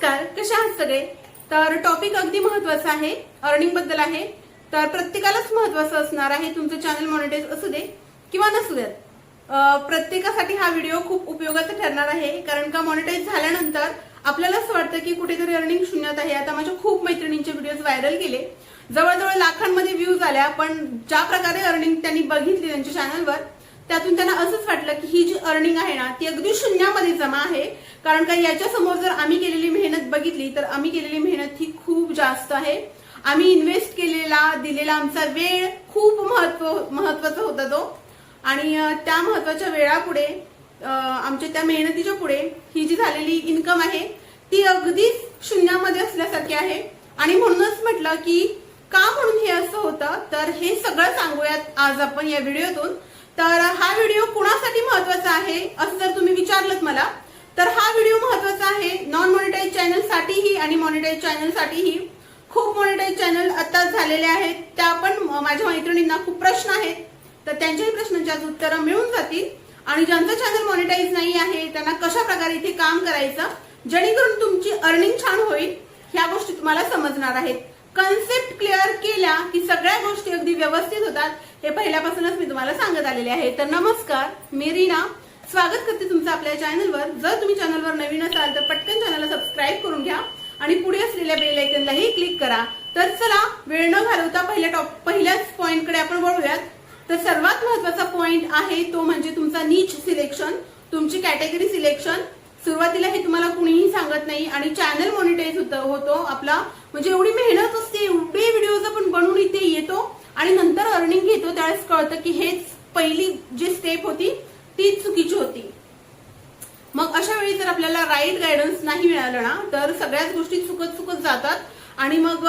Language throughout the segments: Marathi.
नमस्कार कसे आहात सगळे? तर टॉपिक अगदी महत्त्वाचा आहे अर्निंगबद्दल आहे. तर प्रत्येकालाच महत्वाचं असणार आहे तुमचं चॅनल मॉनिटाईज असू दे किंवा नसू देत. प्रत्येकासाठी हा व्हिडिओ खूप उपयोगाचा ठरणार आहे कारण का मॉनिटाईज झाल्यानंतर आपल्याला असं वाटतं की कुठेतरी अर्निंग शून्यात आहे. आता माझ्या खूप मैत्रिणींचे व्हिडिओज व्हायरल केले जवळजवळ लाखांमध्ये व्ह्यूज आल्या पण ज्या प्रकारे अर्निंग त्यांनी बघितली त्यांच्या चॅनलवर त्यातून त्यांना असंच वाटलं की ही जी अर्निंग आहे ना ती अगदी शून्यामध्ये जमा आहे. कारण का याच्या समोर जर आम्ही केलेली मेहनत बघितली तर आम्ही केलेली मेहनत ही खूप जास्त आहे. आम्ही इन्व्हेस्ट केलेला दिलेला आमचा वेळ खूप महत्त्व महत्त्वाचा होता तो. आणि त्या महत्त्वाच्या वेळापुढे आमच्या त्या मेहनतीच्या पुढे ही जी झालेली इन्कम आहे ती अगदी शून्यामध्ये असल्यासारखी आहे. आणि म्हणूनच म्हटलं की का म्हणून हे असं होतं? तर हे सगळं सांगूयात आज आपण या व्हिडिओतून तर हा व्हिडिओ कुणासाठी महत्त्वाचा आहे? असं जर तुम्ही विचारलं मला तर हा व्हिडिओ महत्त्वाचा आहे. नॉन मॉनिटाईज चॅनलसाठीही आणि मॉनिटाईज चॅनलसाठीही खूप मॉनिटाईज चॅनल आता झालेले आहेत. त्या पण माझ्या मैत्रिणींना खूप प्रश्न आहेत. तर त्यांच्याही प्रश्नांची उत्तरं मिळून जातील. आणि ज्यांचं चॅनल मॉनिटाईज नाही आहे त्यांना कशा प्रकारे इथे काम करायचं जेणेकरून तुमची अर्निंग छान होईल ह्या गोष्टी तुम्हाला समजणार आहेत. कन्सेप्ट क्लिअर केल्या की सगळ्या गोष्टी अगदी व्यवस्थित होतात. हे पहिल्यापासूनच मी तुम्हाला सांगत आलेले आहे. तर नमस्कार मी रीना. स्वागत करते तुमचं आपल्या चॅनलवर जर तुम्ही चॅनलवर नवीन असाल तर पटकन चॅनलला सबस्क्राईब करून घ्या आणि पुढे असलेल्या बेल आयकनलाही क्लिक करा. तर चला वेळ न घालवता पहिल्या टॉप पहिल्याच पॉईंटकडे आपण वळूयात. तर सर्वात महत्त्वाचा पॉइंट आहे तो म्हणजे तुमचा नीच सिलेक्शन तुमची कॅटेगरी सिलेक्शन सुरुवातीला हे तुम्हाला कुणीही सांगत नाही आणि चॅनल मॉनिटाईज होतं होतो आपला. म्हणजे एवढी मेहनत असते एवढे व्हिडिओज आपण बनवून इथे येतो आणि नंतर अर्निंग घेतो त्यावेळेस कळतं की हेच पहिली जी स्टेप होती ती चुकीची होती. मग अशा वेळी जर आपल्याला राईट गायडन्स नाही मिळालं ना तर सगळ्याच गोष्टी चुकत चुकत जातात. आणि मग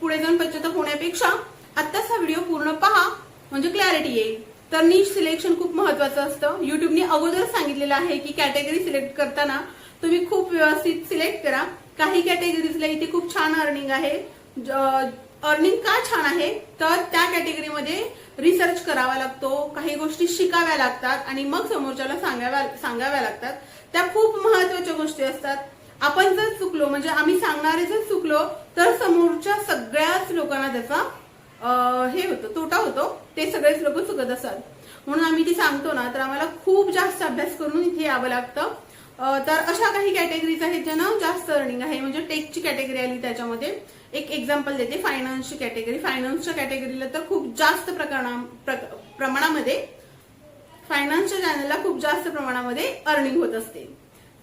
पुढे जाऊन पश्चाताप होण्यापेक्षा आत्ताच हा व्हिडिओ पूर्ण पहा म्हणजे क्लॅरिटी येईल. तर नीच सिलेक्शन खूप महत्वाचं असतं. युट्यूबने अगोदर सांगितलेलं आहे की कॅटेगरी सिलेक्ट करताना तुम्ही खूप व्यवस्थित सिलेक्ट करा. काही कॅटेगरीजला इथे खूप छान अर्निंग आहे. अर्निंग का छान आहे? तर त्या कॅटेगरीमध्ये रिसर्च करावा लागतो काही गोष्टी शिकाव्या लागतात आणि मग समोरच्याला सांगाव्या सांगाव्या लागतात. त्या खूप महत्त्वाच्या गोष्टी असतात. आपण जर चुकलो म्हणजे आम्ही सांगणारे जर चुकलो तर समोरच्या सगळ्याच लोकांना त्याचा हे होतं तोटा होतो. ते सगळेच लोक चुकत असतात. म्हणून आम्ही ती सांगतो ना तर आम्हाला खूप जास्त अभ्यास करून इथे यावं लागतं. तर अशा काही कॅटेगरीज आहेत ज्यांना जास्त अर्निंग आहे. म्हणजे टेकची कॅटेगरी आली त्याच्यामध्ये. एक एक्झाम्पल देते फायनान्सची कॅटेगरी फायनान्सच्या कॅटेगरीला तर खूप जास्त प्रमाणामध्ये फायनान्सच्या चॅनलला खूप जास्त प्रमाणामध्ये अर्निंग होत असते.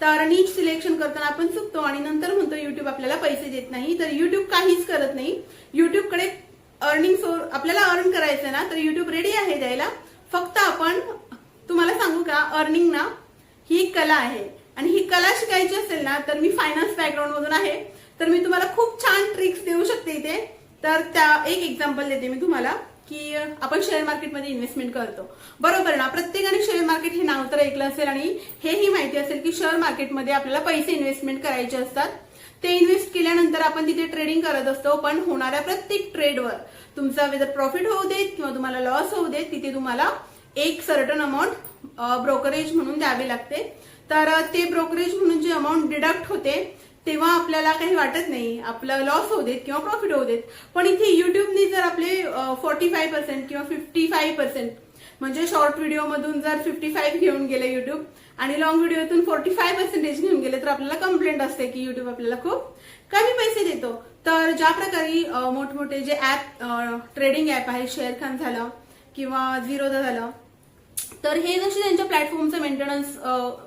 तर नीट सिलेक्शन करताना आपण चुकतो आणि नंतर म्हणतो युट्यूब आपल्याला पैसे देत नाही. तर युट्यूब काहीच करत नाही. युट्यूबकडे अर्निंग सोर आपल्याला अर्न करायचं ना तर युट्यूब रेडी आहे द्यायला. फक्त आपण तुम्हाला सांगू का अर्निंग ना ही कला आहे. आणि ही कला शिकायची असेल ना तर मी फायनान्स बॅकग्राऊंड मधून आहे. तर मी तुम्हाला खूप छान ट्रिक्स देऊ शकते इथे. तर त्या एक एक्झाम्पल देते मी तुम्हाला की आपण शेअर मार्केटमध्ये इन्व्हेस्टमेंट करतो. बरोबर ना? प्रत्येकाने शेअर मार्केट हे नाव तर ऐकलं असेल आणि हेही माहिती असेल की शेअर मार्केटमध्ये आपल्याला पैसे इन्व्हेस्टमेंट करायचे असतात. ते इन्व्हेस्ट केल्यानंतर आपण तिथे ट्रेडिंग करत असतो पण होणाऱ्या प्रत्येक ट्रेडवर तुमचा वेदर प्रॉफिट होऊ देत किंवा तुम्हाला लॉस होऊ देत तिथे तुम्हाला एक सर्टन अमाऊंट ब्रोकरेज म्हणून द्यावी लागते. तर ते ब्रोकरेज म्हणून जी अमाऊंट डिडक्ट होते तेव्हा आपल्याला काही वाटत नाही. आपलं लॉस होऊ देत किंवा प्रॉफिट होऊ देत. पण इथे युट्यूबनी जर आपले फोर्टी फाय पर्सेंट किंवा फिफ्टी फाय पर्सेंट म्हणजे शॉर्ट व्हिडिओ मधून जर फिफ्टी फाईव्ह घेऊन गेले युट्यूब आणि लॉंग व्हिडिओतून फोर्टी फाय पर्सेंटेज घेऊन गेले तर आपल्याला कंप्लेंट असते की युट्यूब आपल्याला खूप कमी पैसे देतो. तर ज्या प्रकारे मोठमोठे जे ऍप ट्रेडिंग ऍप आहे शेअर खान झालं किंवा झिरोदा झालं तर हे जसे त्यांच्या प्लॅटफॉर्मचं मेंटेनन्स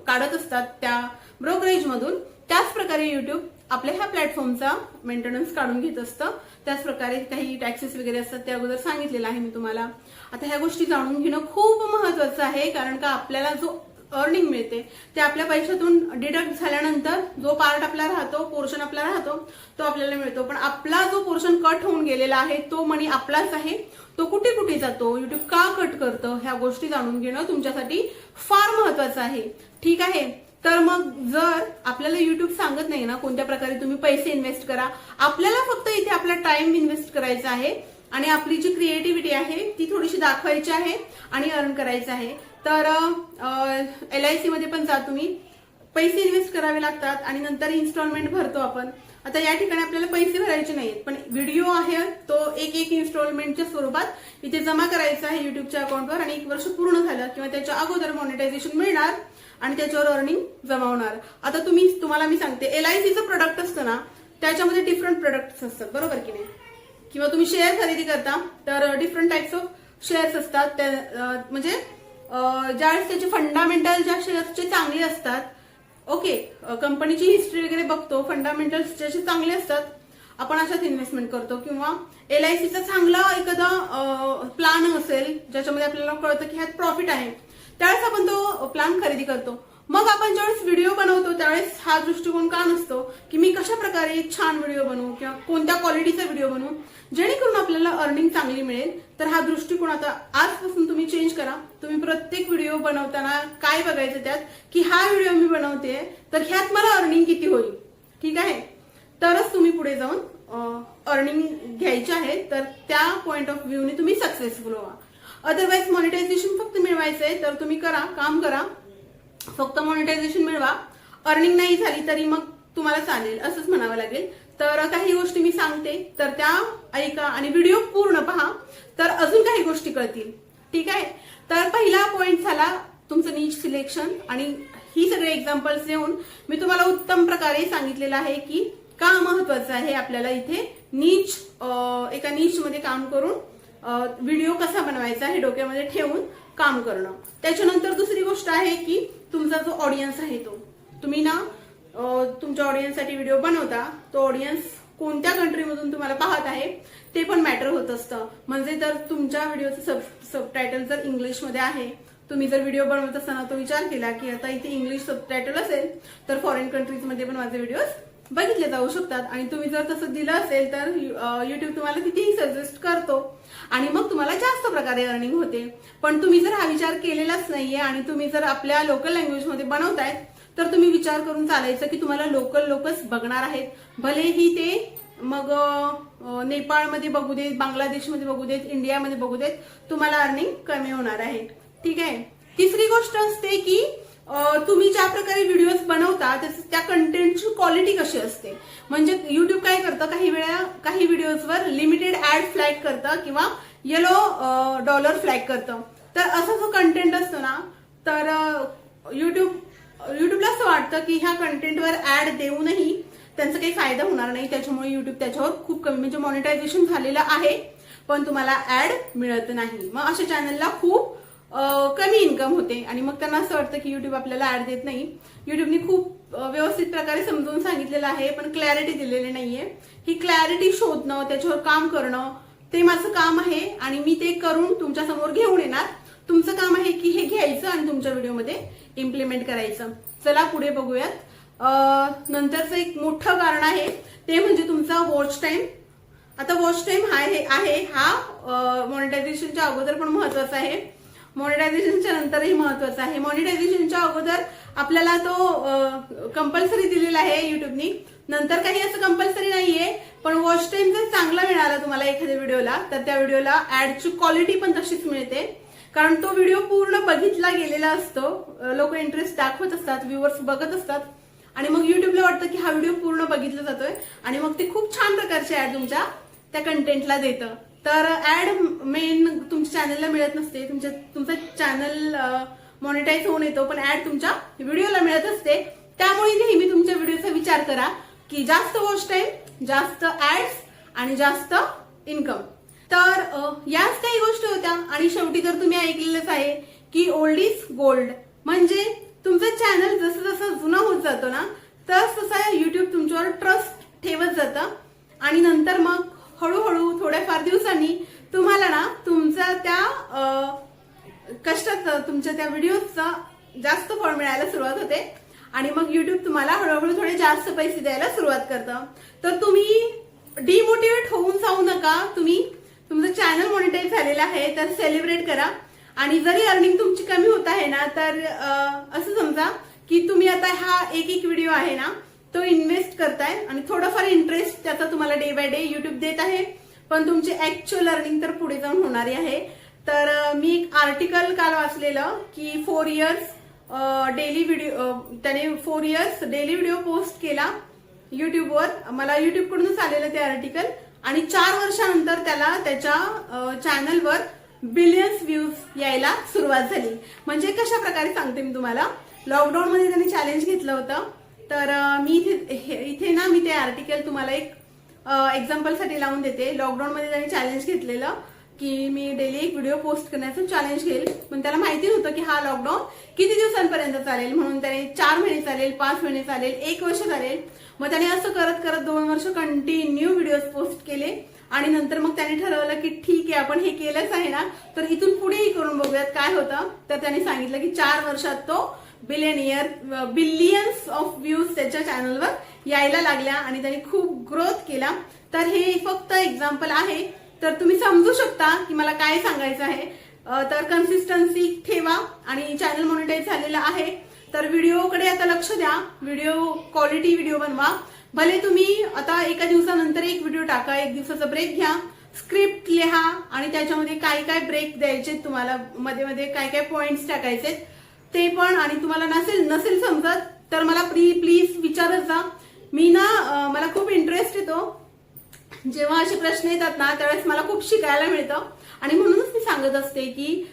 काढत असतात त्या ब्रोकरेज मधून त्याच प्रकारे युट्यूब आपल्या ह्या प्लॅटफॉर्मचा मेंटेनन्स काढून घेत असतं. त्याच प्रकारे काही टॅक्सेस वगैरे असतात त्या अगोदर सांगितलेलं आहे मी तुम्हाला. आता ह्या गोष्टी जाणून घेणं खूप महत्वाचं आहे कारण का आपल्याला जो अर्निंग मिळते. ते आपल्या पैशातून डिडक्ट झाल्यानंतर जो पार्ट आपला राहतो पोर्शन आपला राहतो तो आपल्याला मिळतो. पण आपला जो पोर्शन कट होऊन गेलेला आहे तो मनी आपलाच आहे. तो कुठे कुठे जातो? युट्यूब का कट करतं? ह्या गोष्टी जाणून घेणं तुमच्यासाठी फार महत्वाचं आहे. ठीक आहे? तर मग जर आपल्याला युट्यूब सांगत नाही ना कोणत्या प्रकारे तुम्ही पैसे इन्व्हेस्ट करा आपल्याला फक्त इथे आपला टाइम इन्व्हेस्ट करायचा आहे. आणि आपली जी क्रिएटिव्हिटी आहे ती थोडीशी दाखवायची आहे आणि अर्न करायचं आहे. तर एल आय सीमध्ये पण जा तुम्ही. पैसे इन्व्हेस्ट करावे लागतात आणि नंतर इन्स्टॉलमेंट भरतो आपण. आता या ठिकाणी आपल्याला पैसे भरायचे नाहीत पण व्हिडिओ आहे तो एक एक इन्स्टॉलमेंटच्या स्वरूपात इथे जमा करायचा आहे युट्यूबच्या अकाउंटवर आणि एक वर्ष पूर्ण झालं किंवा त्याच्या अगोदर मॉनिटायझेशन मिळणार आणि त्याच्यावर अर्निंग जमा होणार. आता तुम्ही तुम्हाला मी सांगते एल आय सीचं प्रोडक्ट असतं ना त्याच्यामध्ये डिफरंट प्रोडक्ट्स असतात. बरोबर की नाही? किंवा तुम्ही शेअर खरेदी करता तर डिफरंट टाईप्स ऑफ शेअर्स असतात. त्या म्हणजे ज्यावेळेस त्याचे फंडामेंटल ज्या शेअर्सचे चांगले असतात ओके कंपनीची हिस्ट्री वगैरे बघतो फंडामेंटल्स ज्याचे चांगले असतात आपण अशात इन्व्हेस्टमेंट करतो. किंवा एल आय सीचा चांगला एखादा प्लान असेल ज्याच्यामध्ये आपल्याला कळतं की ह्यात प्रॉफिट आहे त्यावेळेस आपण तो प्लान खरेदी करतो. मग आपण ज्यावेळेस व्हिडिओ बनवतो त्यावेळेस हा दृष्टिकोन का नसतो? की मी कशा प्रकारे छान व्हिडिओ बनवू किंवा कोणत्या क्वालिटीचा व्हिडिओ बनवू? जेणेकरून आपल्याला अर्निंग चांगली मिळेल. तर हा दृष्टिकोन आता आजपासून तुम्ही चेंज करा. तुम्ही प्रत्येक व्हिडिओ बनवताना काय बघायचं त्यात? की हा व्हिडिओ मी बनवते तर ह्यात मला अर्निंग किती होईल? ठीक आहे? तरच तुम्ही पुढे जाऊन अर्निंग घ्यायची आहे. तर त्या पॉइंट ऑफ व्ह्यूने तुम्ही सक्सेसफुल व्हा. अदरवाईज मॉनिटायझेशन फक्त मिळवायचं आहे तर तुम्ही करा काम करा. फक्त मॉनिटायझेशन मिळवा. अर्निंग नाही झाली तरी मग तुम्हाला चालेल असंच म्हणावं लागेल. तर काही गोष्टी मी सांगते. तर त्या ऐका आणि व्हिडिओ पूर्ण पहा. तर अजून काही गोष्टी कळतील. ठीक आहे? तर पहिला पॉइंट झाला तुमचं नीच सिलेक्शन आणि ही सगळे एक्झाम्पल्स देऊन मी तुम्हाला उत्तम प्रकारे सांगितलेलं आहे की का महत्वाचं आहे आपल्याला इथे नीच एका नीच मध्ये काम करून व्हिडिओ कसा बनवायचा हे डोक्यामध्ये ठेवून काम करणं. त्याच्यानंतर दुसरी गोष्ट आहे की तुमचा जो ऑडियन्स आहे तो. तुम्ही ना तुमच्या ऑडियन्ससाठी व्हिडिओ बनवता तो ऑडियन्स कोणत्या कंट्रीमधून तुम्हाला पाहत आहे ते पण मॅटर होत असतं. म्हणजे तर तुमच्या व्हिडिओचं सब सबटायटल जर इंग्लिशमध्ये आहे तुम्ही जर व्हिडिओ बनवत असताना तो विचार केला की आता इथे इंग्लिश सबटायटल असेल तर फॉरेन कंट्रीजमध्ये पण माझे व्हिडिओज बघितले जाऊ शकतात. आणि तुम्ही जर तसं दिलं असेल तर युट्यूब तुम्हाला तिथेही सजेस्ट करतो. आणि मग तुम्हाला जास्त प्रकारे अर्निंग होते. पण तुम्ही जर हा विचार केलेलाच नाहीये आणि तुम्ही जर आपल्या लोकल लँग्वेजमध्ये बनवतायत तर तुम्ही विचार करून चालायचं की तुम्हाला लोकल लोकच बघणार आहेत. भलेही ते मग नेपाळमध्ये बघू देत बांगलादेशमध्ये बघू देत इंडियामध्ये बघू देत तुम्हाला अर्निंग कमी होणार आहे. ठीक आहे? तिसरी गोष्ट असते की तुम्ही ज्या प्रकारे व्हिडिओज बनवता त्या कंटेंटची क्वालिटी कशी असते? म्हणजे युट्यूब काय करतं? काही वेळा काही व्हिडिओजवर लिमिटेड ऍड फ्लॅग करतं किंवा येलो डॉलर फ्लॅग करतं. तर असा जो कंटेंट असतो ना तर युट्यूब युट्यूबला असं वाटतं की ह्या कंटेंटवर ऍड देऊनही त्यांचा काही फायदा होणार नाही. त्याच्यामुळे युट्यूब त्याच्यावर खूप कमी म्हणजे मॉनिटायझेशन झालेलं आहे. पण तुम्हाला ऍड मिळत नाही. मग अशा चॅनलला खूप कमी इन्कम होते. आणि मग त्यांना असं वाटतं की युट्यूब आपल्याला ऍड देत नाही. युट्यूबनी खूप व्यवस्थित प्रकारे समजून सांगितलेलं आहे पण क्लॅरिटी दिलेली नाहीये. ही क्लॅरिटी शोधणं त्याच्यावर काम करणं ते माझं काम आहे आणि मी ते करून तुमच्यासमोर घेऊन येणार. तुमचं काम आहे की हे घ्यायचं आणि तुमच्या व्हिडिओमध्ये इम्प्लिमेंट करायचं. चला पुढे बघूयात. नंतरचं एक मोठं कारण आहे ते म्हणजे तुमचा वॉच टाइम आता वॉच टाइम हा आहे हा मॉनिटायझेशनच्या अगोदर पण महत्त्वाचा आहे. मॉनिटायझेशनच्या नंतरही महत्त्वाचा आहे. मॉनिटायझेशनच्या अगोदर आपल्याला तो कंपल्सरी दिलेला आहे युट्यूबनी नंतर काही असं कंपल्सरी नाहीये पण वॉच टाइम जर चांगला मिळाला तुम्हाला एखाद्या व्हिडिओला तर त्या व्हिडिओला ऍडची क्वालिटी पण तशीच मिळते. कारण तो व्हिडिओ पूर्ण बघितला गेलेला असतो. लोक इंटरेस्ट दाखवत असतात व्ह्युअर्स बघत असतात. आणि मग युट्यूबला वाटतं की हा व्हिडिओ पूर्ण बघितला जातोय आणि मग ते खूप छान प्रकारचे ऍड तुमच्या त्या कंटेंटला देतं. तर ऍड मेन तुमच्या चॅनलला मिळत नसते. तुमच्या तुमचं चॅनल मॉनिटाईज होऊन येतो पण ऍड तुमच्या व्हिडिओला मिळत असते. त्यामुळे नेहमी तुमच्या व्हिडिओचा विचार करा की जास्त वॉच टाईम जास्त ऍड्स आणि जास्त इन्कम तर याच काही गोष्टी होत्या. आणि शेवटी तर तुम्ही ऐकलेलंच आहे की ओल्ड इज गोल्ड म्हणजे तुमचं चॅनल जसं जसं जुनं होत जातो ना तस तसा युट्यूब तुमच्यावर ट्रस्ट ठेवत जातं. आणि नंतर मग हळूहळू थोड्याफार दिवसांनी तुम्हाला ना तुमचा त्या कष्टाचं तुमच्या त्या व्हिडिओचा जास्त फळ मिळायला सुरुवात होते. आणि मग युट्यूब तुम्हाला हळूहळू थोडे जास्त पैसे द्यायला सुरुवात करतं. तर तुम्ही डिमोटिवेट होऊन जाऊ नका. तुम्ही तुमचं चॅनल मॉनिटाईज झालेलं आहे तर सेलिब्रेट करा. आणि जरी अर्निंग तुमची कमी होत आहे ना तर असं समजा की तुम्ही आता हा एक एक व्हिडिओ आहे ना तो इन्व्हेस्ट करताय आणि थोडंफार इंटरेस्ट त्याचा तुम्हाला डे बाय डे युट्यूब देत आहे. पण तुमची ऍक्च्युअल अर्निंग तर पुढे जाऊन होणारी आहे. तर मी एक आर्टिकल काल वाचलेलं की फोर इयर्स डेली व्हिडिओ त्याने four years daily video post केला युट्यूबवर मला युट्यूबकडूनच आलेलं ते आर्टिकल आणि चार वर्षानंतर त्याला त्याच्या चॅनलवर बिलियन्स व्ह्यूज यायला सुरुवात झाली. म्हणजे कशा प्रकारे सांगते मी तुम्हाला? लॉकडाऊनमध्ये त्याने त्यांनी चॅलेंज घेतलं होतं. तर मी इथे हे- इथे ना मी ते आर्टिकल तुम्हाला एक एक्झाम्पलसाठी लावून देते. लॉकडाऊनमध्ये त्यांनी चॅलेंज घेतलेलं की मी डेली एक व्हिडिओ पोस्ट करण्याचं चॅलेंज घेईल. पण त्याला माहिती नव्हतं की हा लॉकडाऊन किती दिवसांपर्यंत चालेल? म्हणून त्याने चार महिने चालेल पाच महिने चालेल एक वर्ष चालेल. मग त्याने असं करत करत दोन वर्ष कंटिन्यू व्हिडिओ पोस्ट केले. आणि नंतर मग त्याने ठरवलं की ठीक आहे आपण हे केलंच आहे ना तर इथून पुढेही करून बघूयात काय होतं. तर त्याने सांगितलं की चार वर्षात तो बिलियनियर बिलियन्स ऑफ व्ह्यूज त्याच्या चॅनलवर यायला लागल्या आणि त्याने खूप ग्रोथ केला. तर हे फक्त एक्झाम्पल आहे. तर तुम्ही समजू शकता की मला काय सांगायचं आहे. तर कन्सिस्टन्सी ठेवा आणि चॅनल मॉनिटाईज झालेलं आहे. तर व्हिडिओकडे आता लक्ष द्या. व्हिडिओ क्वालिटी व्हिडिओ बनवा. भले तुम्ही आता एका दिवसानंतर एक व्हिडिओ टाका एक दिवसाचा ब्रेक घ्या स्क्रिप्ट लिहा आणि त्याच्यामध्ये काय काय ब्रेक द्यायचे तुम्हाला मध्ये मध्ये काय काय पॉइंट्स टाकायचे ते पण आणि तुम्हाला नसेल नसेल समजत तर मला प्ली प्लीज विचारत जा. मी ना मला खूप इंटरेस्ट येतो. जेव्हा असे प्रश्न येतात ना त्यावेळेस मला खूप शिकायला मिळतं. आणि म्हणूनच मी सांगत असते की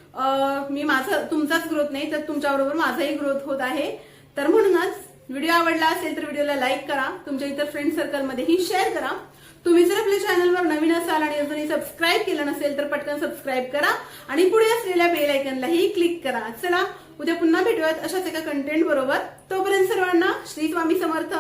मी माझा तुमचाच ग्रोथ नाही तर तुमच्याबरोबर माझाही ग्रोथ होत आहे. तर म्हणूनच व्हिडिओ आवडला असेल तर व्हिडिओला लाईक करा. तुमच्या इतर फ्रेंड सर्कलमध्येही शेअर करा. तुम्ही जर आपल्या चॅनलवर नवीन असाल आणि अजूनही सबस्क्राईब केलं नसेल तर पटकन सबस्क्राईब करा. आणि पुढे असलेल्या बेल आयकनलाही क्लिक करा. चला उद्या पुन्हा भेटूयात अशाच एका कंटेंट बरोबर. तोपर्यंत सर्वांना श्री स्वामी समर्थ.